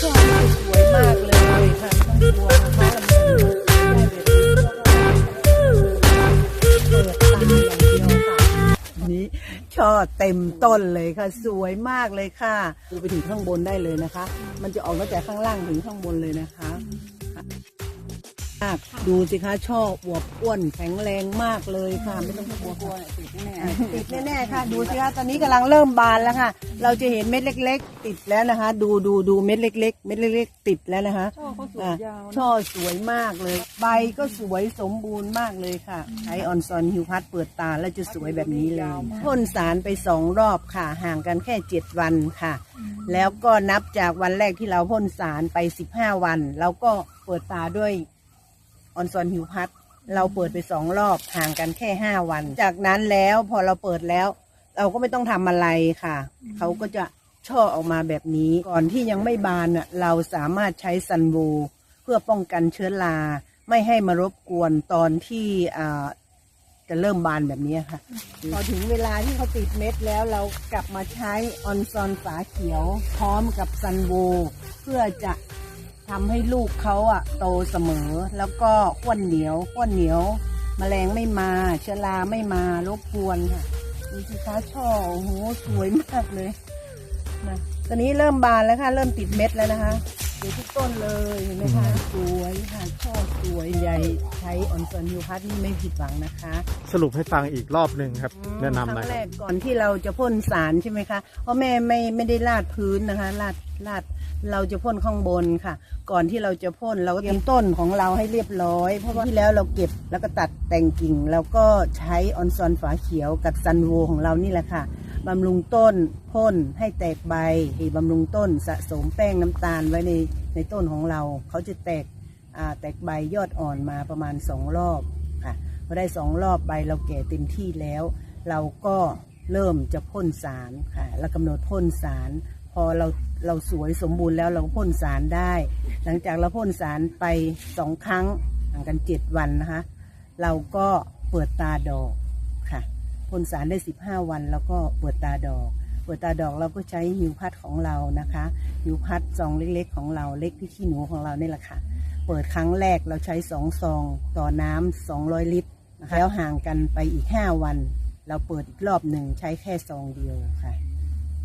ช่อนี่สวยมากเลยค่ะไม่ต้องกลัวนะคะลำไยได้แบบนี้เปิดตาอย่างเดียวค่ะนี้ช่อเต็มต้นเลยค่ะ สวยมากเลยค่ะดูไปถึงข้างบนได้เลยนะคะ มันจะออกตั้งแต่ข้างล่างถึงข้างบนเลยนะคะค่ะ มากดูสิคะช่ออวบอ้วนแข็งแรงมากเลยค่ะไม่ต้องกลัวกลัวติดแน่ติดแน่ๆค่ะดูสิคะตอนนี้กำลังเริ่มบานแล้วค่ะ เราจะเห็นเม็ดเล็ก ๆ ติดแล้วนะคะ ดูดูดูเม็ดเล็ก ๆ เม็ดเล็ก ๆ ติดแล้วนะคะช่อเขาสวยอะยาวนะช่อสวยมากเลย ใบก็สวยสมบูรณ์มากเลยค่ะใช้ออนซอนฮิวพัดเปิดตาแล้วจะสวยแบบนี้เลยพ่นสารไปสองรอบค่ะ ห่างกันแค่เจ็ดวันค่ะ แล้วก็นับจากวันแรกที่เราพ่นสารไปสิบห้าวันเราก็เปิดตาด้วย ออนซอนฮิวพัด เราเปิดไปสองรอบห่างกันแค่ห้าวัน จากนั้นแล้วพอเราเปิดแล้ว เราก็ไม่ต้องทำอะไรค่ะ เขาก็จะช่อออกมาแบบนี้ก่อนที่ยังไม่บานน่ะเราสามารถใช้ซันบูเพื่อป้องกันเชื้อรา ไม่ให้มารบกวนตอนที่อ่าจะเริ่มบานแบบนี้ค่ะ พอถึงเวลาที่เขาติดเม็ดแล้วเรากลับมาใช้ออนซอนฝาเขียว พร้อมกับซันบูเพื่อจะ ทำให้ลูกเขาอะโตเสมอ แล้วก็ข้วนเหนียวข้วนเหนียวแมลงไม่มาเชื้อราไม่มารบกวนค่ะดูสิคะช่อโอ้โหสวยมากเลยนะตอนนี้เริ่มบานแล้วค่ะ เริ่มติดเม็ดแล้วนะคะดูทุกต้นเลยเห็นไหมคะสวยค่ะ วยใหญ่ใช้ออนซอนยูพัทนี่ไม่ผิดหวังนะคะสรุปให้ฟังอีกรอบหนึ่งครับ แนะนำหน่อยครั้งคแรรับ กก่อนที่เราจะพ่นสารใช่ไหมคะเพราะแม่ไม่ไม่ได้ลาดพื้นนะคะลาดลาดเราจะพ่นข้างบนค่ะ ก่อนที่เราจะพ่นเราก็เตรียมต้นของเราให้เรียบร้อย เพราะว่าที่แล้วเราเก็บแล้วก็ตัดแต่งกิ่ง แล้วก็ใช้ออนซอนฝาเขียวกับซันโวของเรานี่แหละค่ะ บำรุงต้นพ่นให้แตกใบให้บำรุงต้นสะสมแป้งน้ำตาลไว้ในในต้นของเรา เขาจะแตกอ่า แตกใบยอดอ่อนมาประมาณสองรอบค่ะพอได้สองรอบใบเราแก่เต็มที่แล้ว เราก็เริ่มจะพ่นสารค่ะแล้วกำหนดพ่นสาร พอเราเราสวยสมบูรณ์แล้วเราก็พ่นสารได้ หลังจากเราพ่นสารไปสองครั้งห่างกันเจ็ดวันนะคะ เราก็เปิดตาดอกค่ะพ่นสารได้สิบห้าวันแล้วก็เปิดตาดอก เปิดตาดอกเราก็ใช้หิวพัดของเรานะคะหิวพัดซองเล็กๆ ของเราเล็กที่ขี้หนูของเรานี่แหละค่ะ เปิดครั้งแรกเราใช้สองซองต่อน้ำสองร้อยลิตรนะคะแล้วห่างกันไปอีกห้าวัน เราเปิดอีกรอบหนึ่งใช้แค่ซองเดียวค่ะ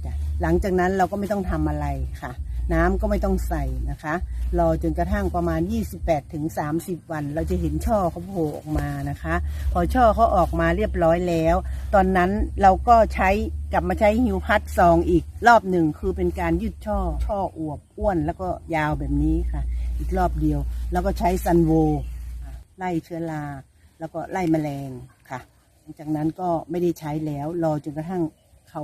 จ้ะหลังจากนั้นเราก็ไม่ต้องทำอะไรค่ะ น้ำก็ไม่ต้องใส่นะคะ รอจนกระทั่งประมาณ 28ถึง30วัน เราจะเห็นช่อเขาโผล่ออกมานะคะ พอช่อเขาออกมาเรียบร้อยแล้ว ตอนนั้นเราก็ใช้กลับมาใช้ฮิวพัดซองอีกรอบหนึ่งคือเป็นการยืดช่อช่ออวบอ้วนแล้วก็ยาวแบบนี้ค่ะ อีกรอบเดียว แล้วก็ใช้ซันโวไล่เชื้อราแล้วก็ไล่แมลงค่ะ หลังจากนั้นก็ไม่ได้ใช้แล้วรอจนกระทั่งเขา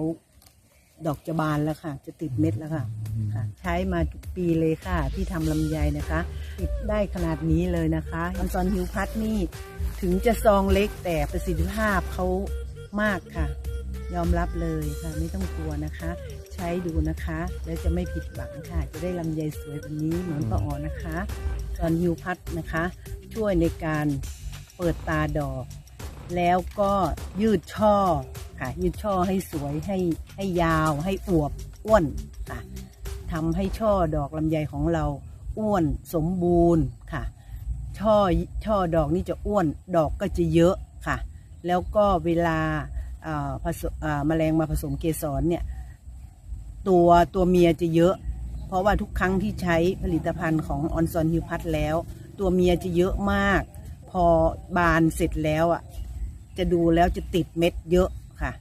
ดอกจะบานแล้วค่ะ จะติดเม็ดแล้วค่ะค่ะ ใช้มาทุกปีเลยค่ะ ที่ทำลำไยนะคะ ติดได้ขนาดนี้เลยนะคะออนซอนฮิวพัทนี่ถึงจะซองเล็กแต่ประสิทธิภาพเขามากค่ะ ยอมรับเลยค่ะ ไม่ต้องกลัวนะคะ ใช้ดูนะคะ แล้วจะไม่ผิดหวังค่ะ จะได้ลำไยสวยแบบนี้เหมือนป้าอ๋อนะคะซอนฮิวพัทนะคะ ช่วยในการเปิดตาดอก แล้วก็ยืดช่อค่ะ ยืดช่อให้สวยให้ให้ยาว ให้อวบอ้วนค่ะทำให้ช่อดอกลำไยของเราอ้วนสมบูรณ์ค่ะ ช่อช่อดอกนี่จะอ้วนดอกก็จะเยอะค่ะ แล้วก็เวลา ผสมอ่าแมลงมาผสมเกสรเนี่ยตัวตัวเมียจะเยอะ เพราะว่าทุกครั้งที่ใช้ผลิตภัณฑ์ของออนซอนฮิวพัทแล้ว ตัวเมียจะเยอะมาก พอบานเสร็จแล้วอะจะดูแล้วจะติดเม็ดเยอะค่ะ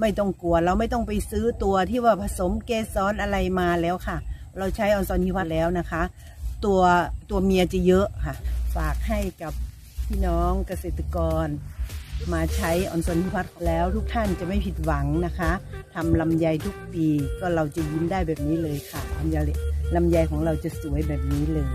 ไม่ต้องกลัวเราไม่ต้องไปซื้อตัวที่ว่าผสมเกสรอะไรมาแล้วค่ะ เราใช้ออนซอนฮิวัตแล้วนะคะ ตัวตัวเมียจะเยอะค่ะ ฝากให้กับพี่น้องเกษตรกร มาใช้ออนซอนฮิวัตแล้วทุกท่านจะไม่ผิดหวังนะคะทำลำไยทุกปีก็เราจะยิ้มได้แบบนี้เลยค่ะลำไยลำไยของเราจะสวยแบบนี้เลย